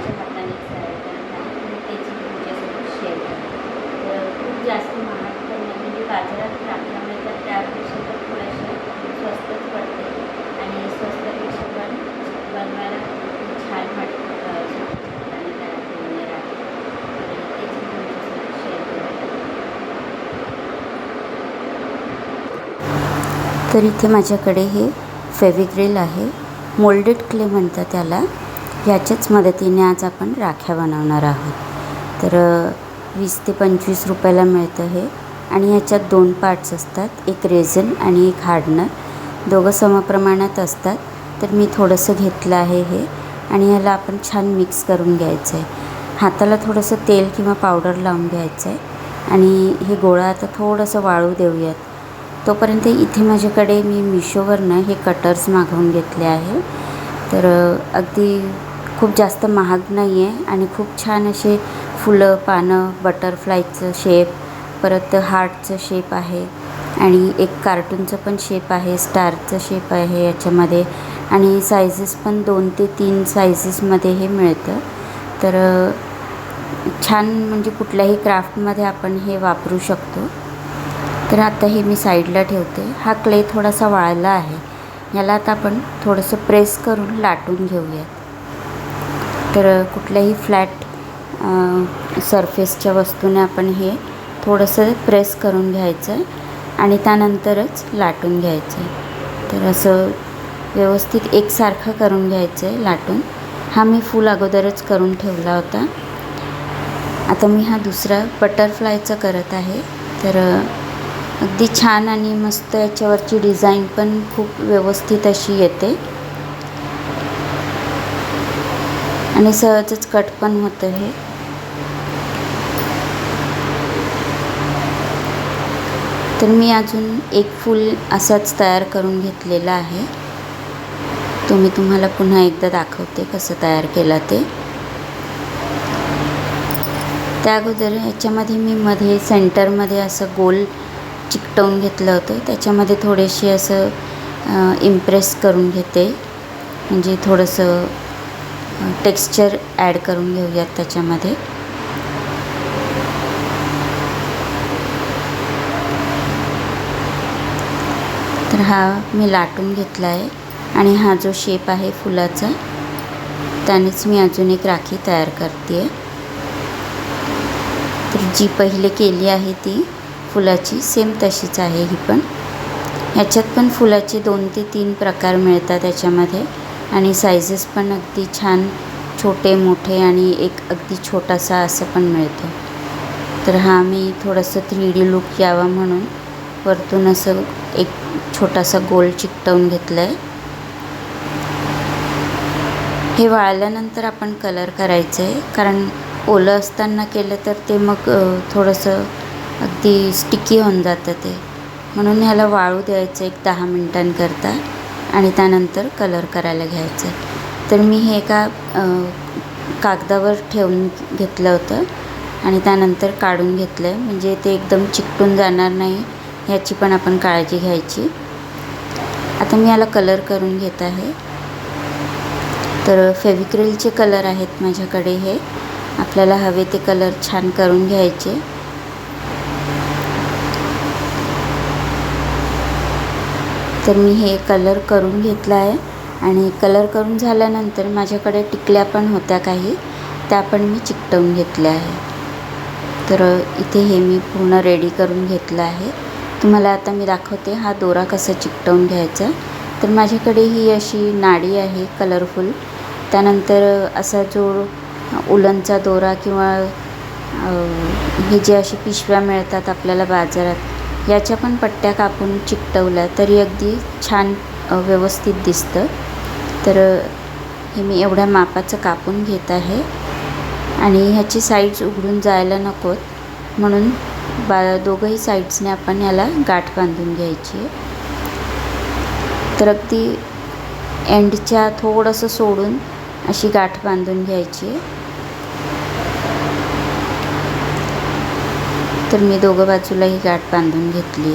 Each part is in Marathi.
माझ्या हाताने त्याची तुमच्यासोबत शेअर करा तर खूप जास्त महाग पण नाही म्हणजे बाजारात टाकल्यामुळे तर त्यापेक्षा तर थोड्याशा स्वस्तच पडते आणि स्वस्तपेक्षा पण बनवायला खूप छान वाटतं आणि त्याला ठेवणे त्याची तुमच्यासोबत शेअर तर इथे माझ्याकडे हे फेविग्रिल आहे. मोल्डेड क्ले म्हणतात त्याला. ह्याच्याच मदतीने आज आपण राख्या बनवणार आहोत. तर वीस ते पंचवीस रुपयाला मिळतं हे. आणि ह्याच्यात दोन पार्ट्स असतात. एक रेझन आणि एक हार्डनर दोघं समप्रमाणात असतात. तर मी थोडंसं घेतलं आहे हे. आणि ह्याला आपण छान मिक्स करून घ्यायचं आहे. हाताला थोडंसं तेल किंवा पावडर लावून घ्यायचं आहे. आणि हे गोळा आता थोडंसं वाळू देऊयात. तोपर्यंत इथे माझ्याकडे मी मिशोवरनं हे कटर्स मागवून घेतले आहे. तर अगदी खूप जास्त महाग नाही आहे आणि खूप छान असे फुलं पानं बटरफ्लायचं शेप परत हार्टचं शेप आहे आणि एक कार्टूनचं पण शेप आहे स्टारचं शेप आहे याच्यामध्ये आणि सायझेस पण दोन ते तीन सायझेसमध्ये हे मिळतं. तर छान म्हणजे कुठल्याही क्राफ्टमध्ये आपण हे वापरू शकतो. तर आता हे मी साईडला ठेवते. हा क्ले थोडासा वाळला आहे. याला आता आपण थोडंसं प्रेस करून लाटून घेऊयात. तर कुठल्याही फ्लॅट सरफेसच्या वस्तूने आपण हे थोडंसं प्रेस करून घ्यायचं आहे आणि त्यानंतरच लाटून घ्यायचं. आहे तर असं व्यवस्थित एकसारखं करून घ्यायचं आहे लाटून. हा मी फूल अगोदरच करून ठेवला होता. आता मी हा दुसरा बटरफ्लायचा करत आहे. तर अगदी छान आणि मस्त याच्यावरची डिझाईन पण खूप व्यवस्थित अशी येते. आणि सहजच कट पण होतं हे. तर मी अजून एक फूल असाच तयार करून घेतलेला आहे. तो मी तुम्हाला पुन्हा एकदा दाखवते कसं तयार केलं ते. त्या अगोदर ह्याच्यामध्ये मी मध्ये सेंटरमध्ये असं गोल चिकटवून घेतलं होतं. त्याच्यामध्ये थोडेसे असं इम्प्रेस करून घेते. म्हणजे थोडंसं टेक्स्चर ॲड करून घेऊयात त्याच्यामध्ये. तर हा मी लाटून घेतला आहे आणि हा जो शेप आहे फुलाचा त्यानेच मी अजून एक राखी तयार करते आहे तर जी पहिले केली आहे ती फुलाची सेम तशीच आहे ही पण. ह्याच्यात पण फुलाचे दोन ते तीन प्रकार मिळतात त्याच्यामध्ये आणि सायझेस पण अगदी छान छोटे मोठे आणि एक अगदी छोटासा असं पण मिळतं. तर हा मी थोडंसं थ्री डी लुक यावा म्हणून वरतून असं एक छोटासा गोल चिकटवून घेतलं आहे हे वाळल्यानंतर आपण कलर करायचं आहे कारण ओलं असताना केलं तर ते मग थोडंसं अगदी स्टिकी होऊन जातं ते. म्हणून ह्याला वाळू द्यायचं एक दहा मिनटांकरता. आणि त्यानंतर कलर करायला घ्यायचं. आहे तर मी हे एका कागदावर ठेवून घेतलं होतं आणि त्यानंतर काढून घेतलं आहे म्हणजे ते एकदम चिकटून जाणार नाही ह्याची पण आपण काळजी घ्यायची. आता मी याला कलर करून घेत आहे. तर फेविक्रिलचे कलर आहेत माझ्याकडे हे. आपल्याला हवे ते कलर छान करून घ्यायचे. तर मी हे कलर करून घेतला आहे. आणि कलर करून झाल्यानंतर माझ्याकडे टिकल्या पण होत्या काही. त्या पण मी चिकटवून घेतल्या आहे. तर इथे हे मी पूर्ण रेडी करून घेतलं आहे. तुम्हाला आता मी दाखवते हा दोरा कसा चिकटवून घ्यायचा. तर माझ्याकडे ही अशी नाडी आहे कलरफुल त्यानंतर असा जो उलनचा दोरा किंवा हे जे अशी पिशव्या मिळतात आपल्याला बाजारात याच्या पण पट्ट्या कापून चिकटवल्या तरी अगदी छान व्यवस्थित दिसतं. तर हे मी एवढ्या मापाचं कापून घेत आहे. आणि ह्याची साईड्स उघडून जायला नकोत. म्हणून बा दोघंही साईड्सने आपण याला गाठ बांधून घ्यायची आहे. तर अगदी एंडच्या थोडंसं सोडून अशी गाठ बांधून घ्यायची आहे. तर मी दोघं बाजूला ही गाठ बांधून घेतली.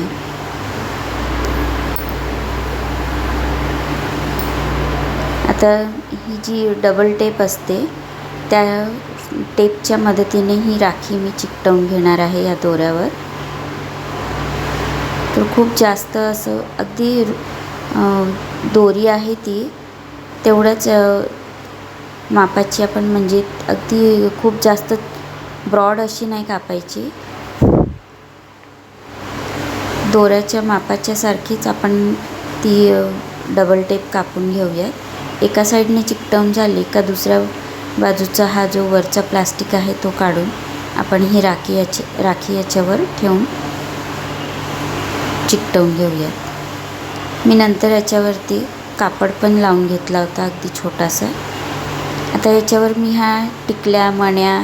आता ही जी डबल टेप असते त्या टेपच्या मदतीने ही राखी मी चिकटवून घेणार आहे या दोऱ्यावर. तर खूप जास्त असं अगदी दोरी आहे ती तेवढंच मापाची आपण म्हणजे अगदी खूप जास्त ब्रॉड अशी नाही कापायची. दोऱ्याच्या मापाच्या सारखीच आपण ती डबल टेप कापून घेऊयात एका साईडने चिकटवून झाली का दुसऱ्या बाजूचा हा जो वरचा प्लास्टिक आहे तो काढून आपण ही राखी याची राखी याच्यावर ठेवून चिकटवून घेऊयात मी नंतर याच्यावरती कापड पण लावून घेतला होता अगदी छोटासा. आता याच्यावर मी ह्या टिकल्या मण्या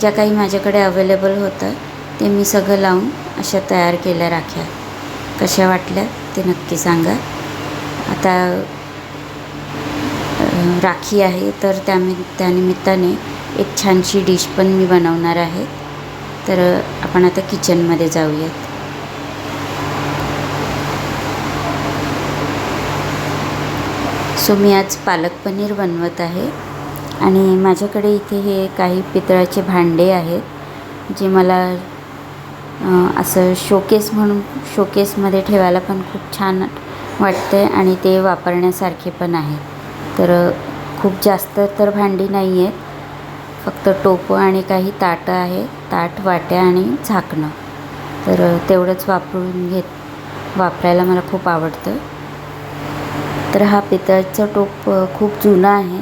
ज्या काही माझ्याकडे अवेलेबल होतं ते मी सगळं लावून अशा तयार केल्या राख्या. कशा वाटल्या ते नक्की सांगा. आता राखी आहे तर त्यामि त्यानिमित्ताने एक छानशी डिश पण मी बनवणार आहे. तर आपण आता किचनमध्ये जाऊयात. सो मी आज पालक पनीर बनवत आहे आणि माझ्याकडे इथे हे काही पितळाचे भांडे आहेत जे मला असं शोकेस म्हणून शोकेसमध्ये ठेवायला पण खूप छान वाटते आणि ते वापरण्यासारखे पण आहे. तर खूप जास्त तर भांडी नाही आहेत फक्त टोपं आणि काही ताटं आहे. ताट वाट्या आणि झाकणं. तर तेवढंच वापरून घेत वापरायला मला खूप आवडतं. तर हा पितळचं टोप खूप जुनं आहे.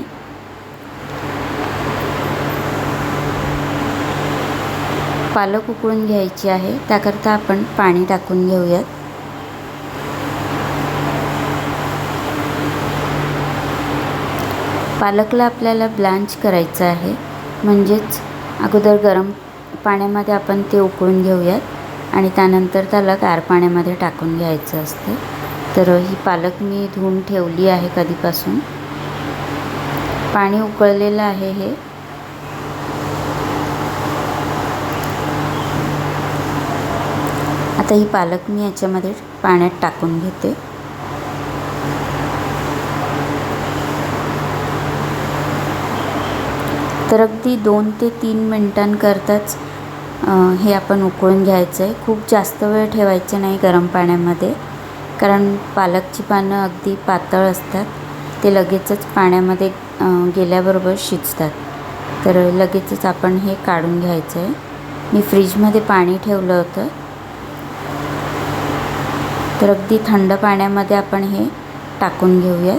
पालक उकळून घ्यायची आहे. त्याकरता आपण पाणी टाकून घेऊयात. पालकला आपल्याला ब्लांच करायचं आहे. म्हणजेच अगोदर गरम पाण्यामध्ये आपण ते उकळून घेऊयात आणि त्यानंतर त्याला गार पाण्यामध्ये टाकून घ्यायचं असतं. तर ही पालक मी धुवून ठेवली आहे कधीपासून. पाणी उकळलेलं आहे हे. आता ही पालक मी याच्यामध्ये पाण्यात टाकून घेते. तर अगदी दोन ते तीन मिनटांकरताच हे आपण उकळून घ्यायचं आहे खूप जास्त वेळ ठेवायचं नाही गरम पाण्यामध्ये कारण पालकची पानं अगदी पातळ असतात. ते लगेचच पाण्यामध्ये गेल्याबरोबर शिजतात. तर लगेचच आपण हे काढून घ्यायचं आहे मी फ्रीजमध्ये पाणी ठेवलं होतं. तर अगदी थंड पाण्यामध्ये आपण हे टाकून घेऊयात.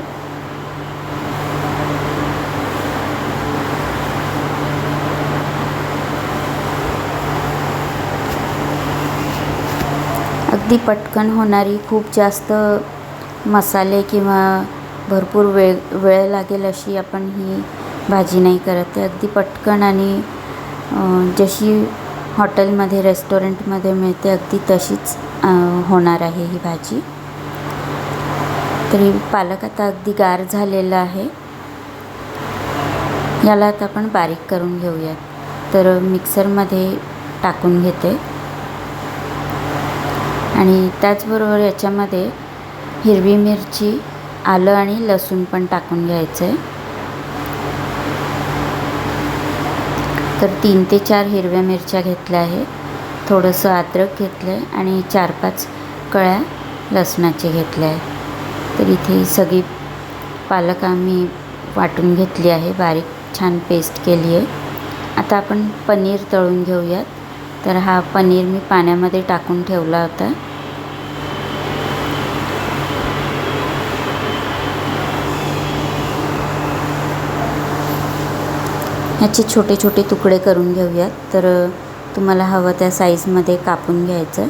अगदी पटकन होणारी खूप जास्त मसाले किंवा भरपूर वेळ वेळ लागेल अशी आपण ही भाजी नाही करत. आहे अगदी पटकन आणि जशी हॉटेलमध्ये रेस्टॉरंटमध्ये मिळते. अगदी तशीच होणार आहे ही भाजी. तरी पालक आता अगदी गार झालेला आहे. याला आता आपण बारीक करून घेऊयात. तर मिक्सरमध्ये टाकून घेते. आणि त्याचबरोबर याच्यामध्ये हिरवी मिरची आलं आणि लसूण पण टाकून घ्यायचं आहे तर तीन ते चार हिरव्या मिरच्या घेतल्या आहे. थोडंसं अद्रक घेतलं आहे आणि चार पाच कळ्या लसणाचे घेतल्या आहे. तर इथे सगळी पालक आम्ही वाटून घेतली आहे. बारीक छान पेस्ट केली आहे. आता आपण पनीर तळून घेऊयात. तर हा पनीर मी पाण्यामध्ये टाकून ठेवला होता. ह्याचे छोटे छोटे तुकडे करून घेऊयात. तर तुम्हाला हवं त्या साईजमध्ये कापून घ्यायचं.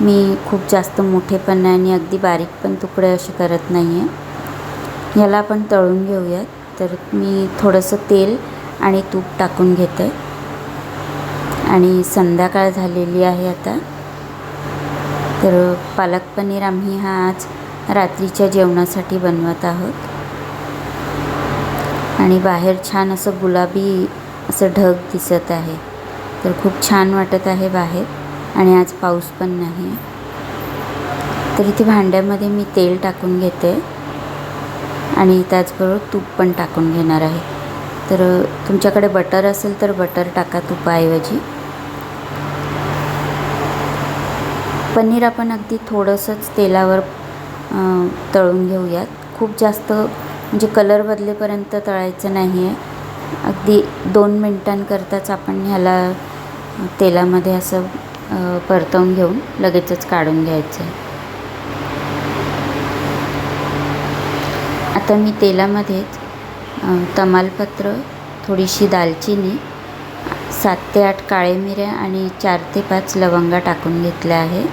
मी खूप जास्त मोठे पण नाही आणि अगदी बारीक पण तुकडे असे करत नाही आहे याला आपण तळून घेऊयात. तर मी थोडंसं तेल आणि तूप टाकून घेते. आणि संध्याकाळ झालेली आहे आता. तर पालक पनीर आम्ही हा आज रात्रीच्या जेवणासाठी बनवत आहोत. आणि बाहेर छान असं गुलाबी असं ढग दिसत आहे. तर खूप छान वाटत आहे बाहेर आणि आज पाऊस पण नाही. तर इथे भांड्यामध्ये मी तेल टाकून घेते आणि त्याचबरोबर तूप पण टाकून घेणार आहे. तर तुमच्याकडे बटर असेल तर बटर टाका तुपाऐवजी. पनीर आपण अगदी थोडंसंच तेलावर तळून घेऊयात. खूप जास्त म्हणजे कलर बदलेपर्यंत तळायचं नाही आहे. अगदी दोन मिनटांकरताच आपण ह्याला तेलामध्ये असं परतवून घेऊन लगेचच काढून घ्यायचं आहे. आता मी तेलामध्येच तमालपत्र थोडीशी दालचिनी सात ते आठ काळे मिऱ्या आणि चार ते पाच लवंगा टाकून घेतल्या आहे.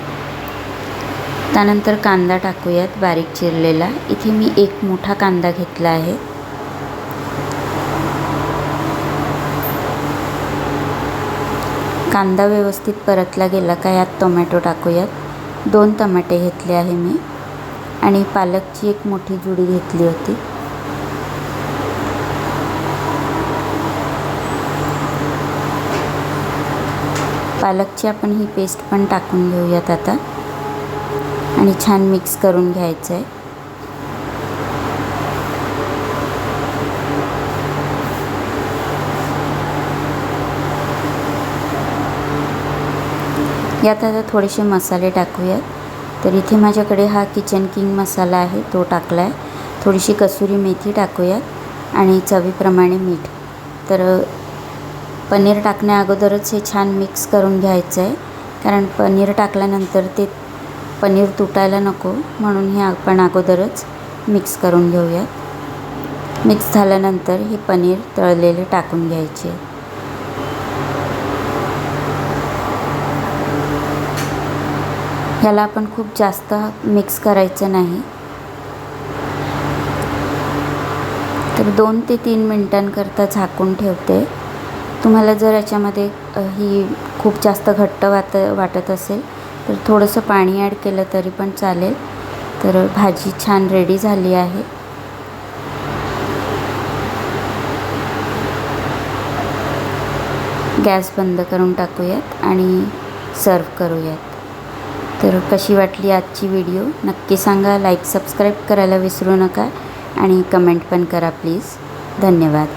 त्यानंतर कांदा टाकूयात बारीक चिरलेला. इथे मी एक मोठा कांदा घेतला आहे. कांदा व्यवस्थित परतला गेला का यात टोमॅटो टाकूयात. दोन टमाटे घेतले आहे मी. आणि पालकची एक मोठी जुडी घेतली होती. पालकची आपण ही पेस्ट पण टाकून घेऊयात आता. आणि छान मिक्स करून घ्यायचं आहे यात आता थोडेसे मसाले टाकूयात. तर इथे माझ्याकडे हा किचन किंग मसाला आहे तो टाकला आहे थोडीशी कसुरी मेथी टाकूयात आणि चवीप्रमाणे मीठ. तर पनीर टाकण्या अगोदरच हे छान मिक्स करून घ्यायचं आहे कारण पनीर टाकल्यानंतर ते पनीर तुटायला नको म्हणून हे आपण अगोदरच मिक्स करून घेऊयात. मिक्स झाल्यानंतर हे पनीर तळलेले टाकून घ्यायचे. ह्याला आपण खूप जास्त मिक्स करायचं नाही. तर दोन ते तीन मिनटांकरता झाकून ठेवते. तुम्हाला जर याच्यामध्ये ही खूप जास्त घट्ट वाट वाटत असेल तर थोडंसं पाणी ॲड केलं तरी पण चालेल. तर भाजी छान रेडी झाली आहे. गॅस बंद करून टाकूयात आणि सर्व करूयात. तर कशी वाटली आजची व्हिडिओ नक्की सांगा. लाईक सबस्क्राईब करायला विसरू नका आणि कमेंट पण करा प्लीज धन्यवाद.